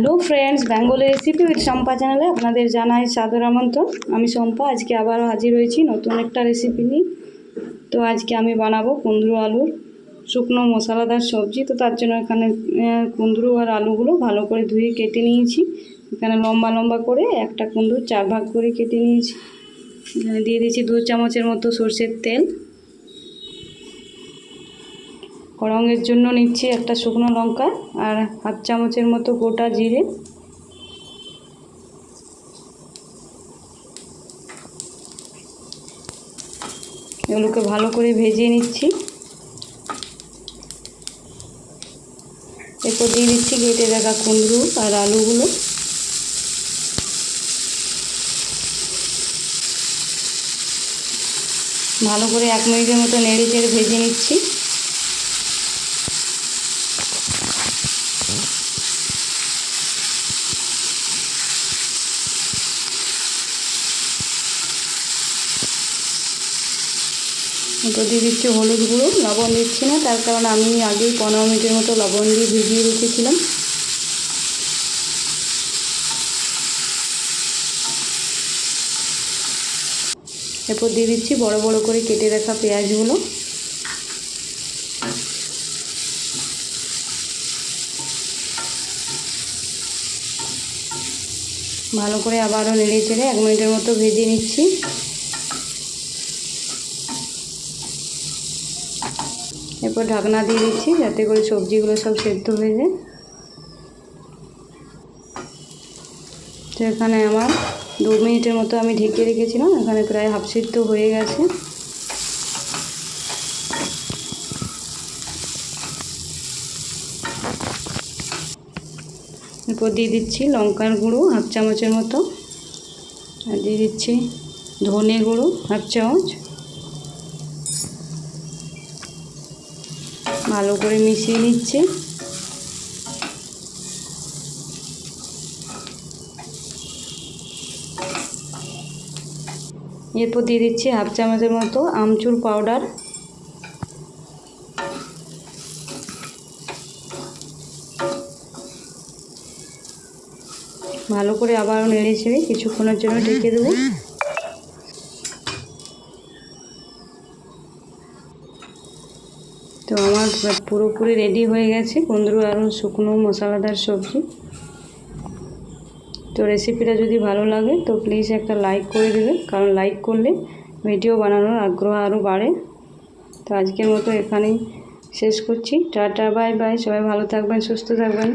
Hello friends Bengali recipe with Shampa চ্যানেলে আপনাদের জানাই সাদর আমন্ত্রণ। আমি শম্পা আজকে আবারও হাজির হয়েছি নতুন একটা রেসিপি নিয়ে। তো আজকে আমি বানাবো কুন্দরু আলুর শুকনো মশলাদার সবজি। তো তার জন্য এখানে কুন্দরু আর আলুগুলো ভালো করে ধুয়ে কেটে নিয়েছি। এখানে লম্বা লম্বা করে একটা কুন্দুর চার ভাগ করে কেটে নিয়েছি। দিয়ে দিয়েছি দু চামচের মতো সর্ষের তেল। করঙের জন্য নিচ্ছি একটা শুকনো লঙ্কা আর হাফ চামচের মতো গোটা জিরে। এগুলোকে ভালো করে ভেজে নিচ্ছি। এরপর দিয়ে দিচ্ছি কেটে রাখা কুমড়ো আর আলুগুলো। ভালো করে এক মিনিটের মতো নেড়ে চেড়ে ভেজে নিচ্ছি। তো দিয়ে দিচ্ছি হলুদ গুঁড়ো, লবণ দিচ্ছি না, তার কারণ আমি আগেই পনেরো মিনিটের মতো লবণ দিয়ে ভিজিয়ে রেখেছিলাম। এরপর দিয়ে দিচ্ছি বড় বড় করে কেটে রাখা পেঁয়াজগুলো। ভালো করে আবারও নেড়ে চেড়ে এক মিনিটের মতো ভেজে নিচ্ছি। এরপর ঢাকনা দিয়ে দিচ্ছি যাতে করে সবজিগুলো সব সেদ্ধ হয়ে যায়। তো এখানে আমার দু মিনিটের মতো আমি ঢেকে রেখেছিলাম, এখানে প্রায় হাফ সিদ্ধ হয়ে গেছে। এরপর দিয়ে দিচ্ছি লঙ্কার গুঁড়ো হাফ চামচের মতো। আর দিয়ে দিচ্ছি ধনে গুঁড়ো হাফ চামচ। ভালো করে মিশিয়ে নিচ্ছি। এরপর দিয়ে দিচ্ছি হাফ চামচের মতো আমচুর পাউডার। ভালো করে আবার নেড়ে ছেড়ে কিছুক্ষণের জন্য ঢেকে দেবো। তো আমার পুরোপুরি রেডি হয়ে গেছে কুন্দরু আরও শুকনো মশলাদার সবজি। তো রেসিপিটা যদি ভালো লাগে তো প্লিজ একটা লাইক করে দেবে, কারণ লাইক করলে ভিডিও বানানোর আগ্রহ আরও বাড়ে। তো আজকের মতো এখানেই শেষ করছি। টাটা বাই বাই সবাই ভালো থাকবেন, সুস্থ থাকবেন।